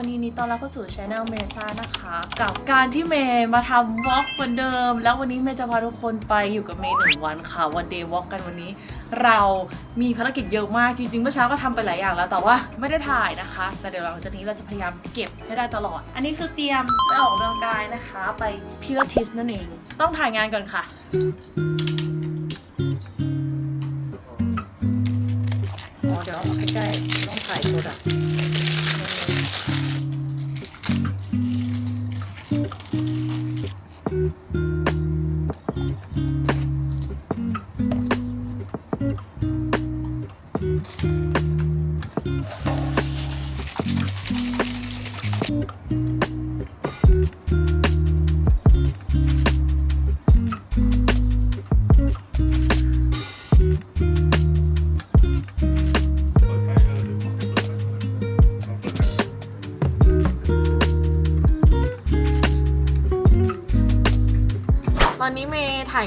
ดีต้อนรับเข้าสู่ช anel เมซ่านะคะ กับการที่เมย์มาทำวอล์กเหมือนเดิม แล้ววันนี้เมย์จะพาทุกคนไปอยู่กับเมย์หนึ่งวันค่ะวันเดย์วอล์กกันวันนี้ เรามีภารกิจเยอะมากจริงๆเมื่อเช้าก็ทำไปหลายอย่างแล้วแต่ว่าไม่ได้ถ่ายนะคะ แต่เดี๋ยวหลังจากนี้เราจะพยายามเก็บให้ได้ตลอด อันนี้คือเตรียมไปออกกำลังกายนะคะ ไปพิลาทิสนั่นเอง ต้องถ่ายงานก่อนค่ะ อ๋อเดี๋ยวเอามาใกล้ๆต้องถ่ายชุดอ่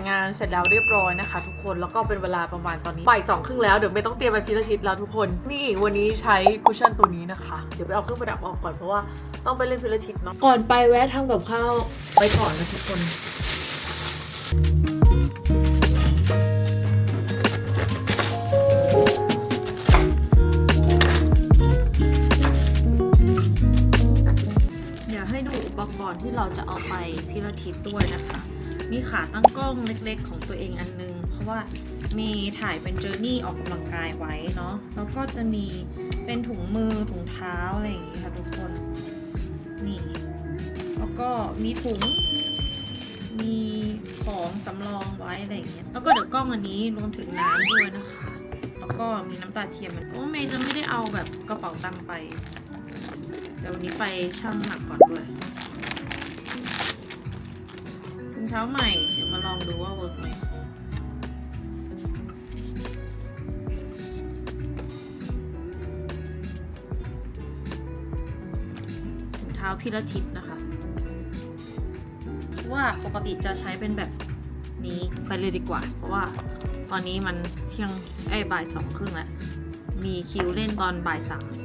งานเสร็จแล้วเรียบร้อยนะคะ ทุกคนแล้วก็เป็นเวลาประมาณตอนนี้บ่ายสองครึ่งแล้วเดี๋ยวเมย์ต้องเตรียมไปพิลาทิสแล้วทุกคน นี่วันนี้ใช้คุชชั่นตัวนี้นะคะ เดี๋ยวไปเอาเครื่องประดับออกก่อนเพราะว่าต้องไปเล่นพิลาทิสเนาะก่อนไปแวะทำกับข้าวไปก่อนนะทุกคนอยากให้ดูอุปกรณ์ที่เราจะเอาไปพิลาทิสด้วยนะคะ มีขาตั้งกล้องเล็กๆ ของตัวเองอันนึง เพราะว่ามีถ่ายเป็นเจอร์นี่ออกกำลังกายไว้เนาะแล้วก็จะมีเป็นถุงมือถุงเท้าอะไรอย่างงี้ค่ะทุกคน นี่ แล้วก็มีถุง มีของสำรองไว้อะไรอย่างเงี้ยแล้วก็เดี๋ยวกล้องอันนี้รวมถึงน้ำด้วยนะคะ แล้วก็มีน้ำตาเทียมเพราะว่าเมย์จะไม่ได้เอาแบบกระเป๋าตังค์ไป เดี๋ยววันนี้ไปชั่งหนักก่อนด้วย ท้าใหม่ เดี๋ยวมาลองดูว่าเวิร์กไหมถุงเท้าพิลาทิสนะคะ ว่าปกติจะใช้เป็นแบบนี้ไปเลยดีกว่า เพราะว่าตอนนี้มันเที่ยงไอ้บ่ายสองครึ่งแล้ว มีคิวเล่นตอนบ่ายสาม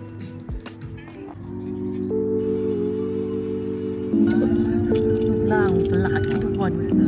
า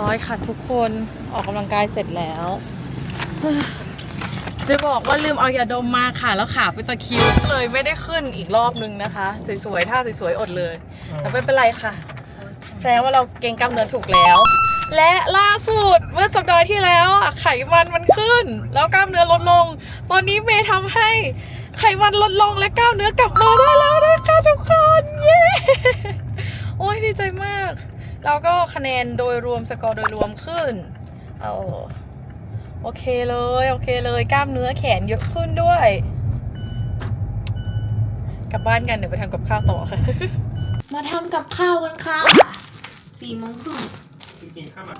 รียบร้อยค่ะทุกคนออกกำลังกายเสร็จแล้วจะบอกว่าลืมเอายาดมมาค่ะแล้วขาไปตะคริวก็เลยไม่ได้ขึ้นอีกรอบนึงนะคะ สวยๆท่าสวยๆอดเลยแต่ไม่เป็นไรค่ะแสดงว่าเราเก่งกล้ามเนื้อถูกแล้ว และล่าสุดเมื่อสัปดาห์ที่แล้วอะไขมันมันขึ้น แล้วกล้ามเนื้อลดลง ตอนนี้เมย์ทำให้ไขมันลดลงและกล้ามเนื้อกลับมาได้แล้วนะคะทุกคนเย้โอ้ยดีใจมาก แล้วก็คะแนนโดยรวมสกอร์โดยรวมขึ้นเอาโอเคเลย โอเคเลยกล้ามเนื้อแขนเยอะขึ้นด้วย กลับบ้านกันเดี๋ยวไปทำกับข้าวต่อค่ะมาทำกับข้าวกันค่ะสี่โมงครึ่งจริงๆข้าวหมัก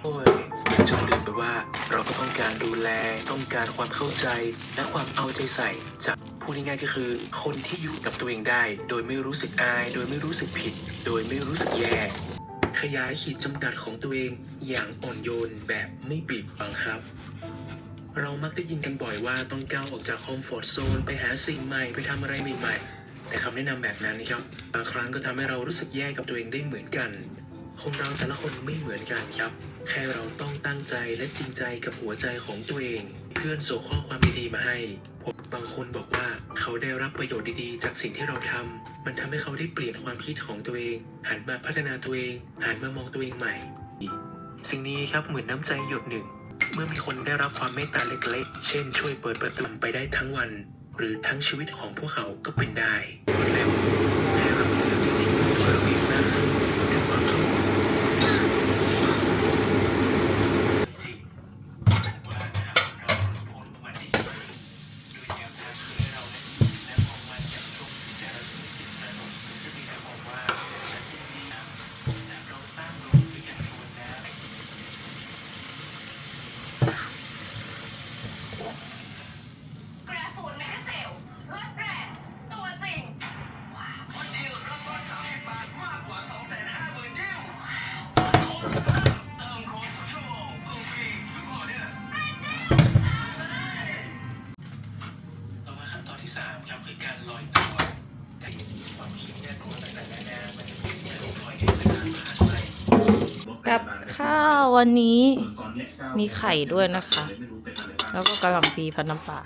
โอ้ยจนลืมไปว่าเราก็ต้องการดูแลต้องการความเข้าใจและความเอาใจใส่จาก พูดง่ายๆก็คือ คนที่อยู่กับตัวเองได้ โดยไม่รู้สึกอาย โดยไม่รู้สึกผิด โดยไม่รู้สึกแย่ ขยายขีดจำกัดของตัวเองอย่างอ่อนโยนแบบไม่บีบบังคับ เรามักได้ยินกันบ่อยว่าต้องก้าวออกจากคอมฟอร์ทโซนไปหาสิ่งใหม่ไปทำอะไรใหม่ๆ แต่คำแนะนำแบบนั้นนะครับบางครั้งก็ทำให้เรารู้สึกแย่กับตัวเองได้เหมือนกันคนเราแต่ละคนไม่เหมือนกันครับ แค่เราต้องตั้งใจและจริงใจกับหัวใจของตัวเอง เพื่อนส่งข้อความดีๆมาให้ บางคนบอกว่าเขาได้รับประโยชน์ดีๆ จากสิ่งที่เราทำมันทำให้เขาได้เปลี่ยนความคิดของตัวเอง หันมาพัฒนาตัวเอง หันมามองตัวเองใหม่ สิ่งนี้ครับเหมือนน้ำใจหยดหนึ่ง เมื่อมีคนได้รับความเมตตาเล็กๆ เช่น ช่วยเปิดประตูไปได้ทั้งวัน หรือทั้งชีวิตของพวกเขาก็เป็นได้แล้ว กับข้าววันนี้มีไข่ด้วยนะคะ แล้วก็กระหล่ำปีพันน้ำปลา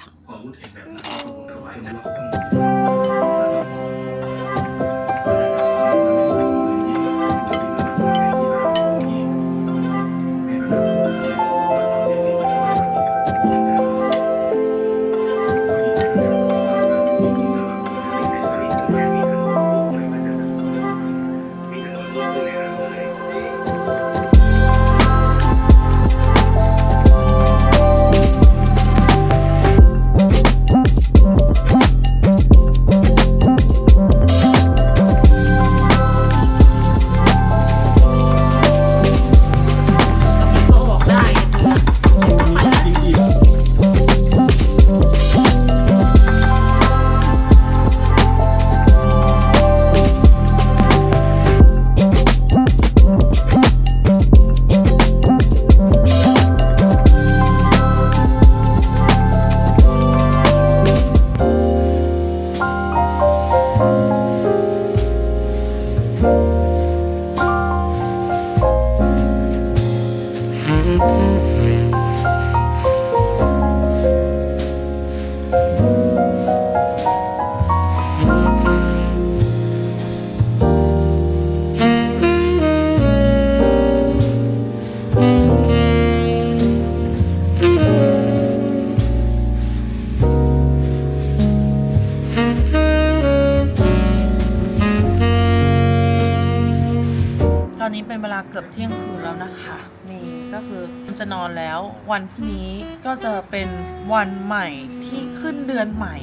นอนแล้ว วันพรุ่งนี้ก็จะเป็นวันใหม่ที่ขึ้นเดือนใหม่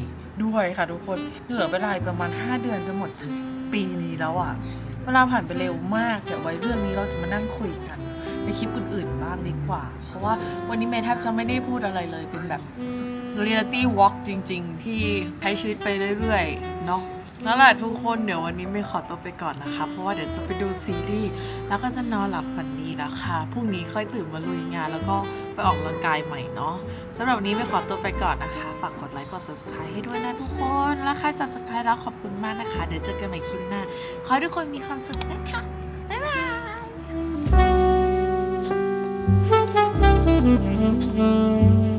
ด้วยค่ะทุกคนเหลือเวลาประมาณ 5 เดือนจะหมดปีนี้แล้วอะ่ะเวลาผ่านไปเร็วมากเดี๋ยวไว้เรื่องนี้เราจะมานั่งคุยกันในคลิปอื่นๆบ้างดีกว่า เพราะว่าวันนี้เมย์แทบจะไม่ได้พูดอะไรเลยเป็นแบบ reality walk จริง ๆ ที่ใช้ชีวิตไปเรื่อยๆเนาะ นั่นแหละทุกคนเดี๋ยววันนี้ไม่ขอตัวไปก่อนนะคะ เพราะว่าเดี๋ยวจะไปดูซีรีส์แล้วก็จะนอนหลับฝันดีแล้วค่ะพรุ่งนี้ค่อยตื่นมาลุยงาน แล้วก็ไปออกกำลังกายใหม่เนาะสำหรับวันนี้ไม่ขอตัวไปก่อนนะคะ ฝากกดไลค์กด subscribe ให้ด้วยนะทุกคนแล้วใคร subscribe แล้วขอบคุณมากนะคะ เดี๋ยวเจอกันใหม่คลิปหน้าขอให้ทุกคนมีความสุขนะคะบ๊ายบาย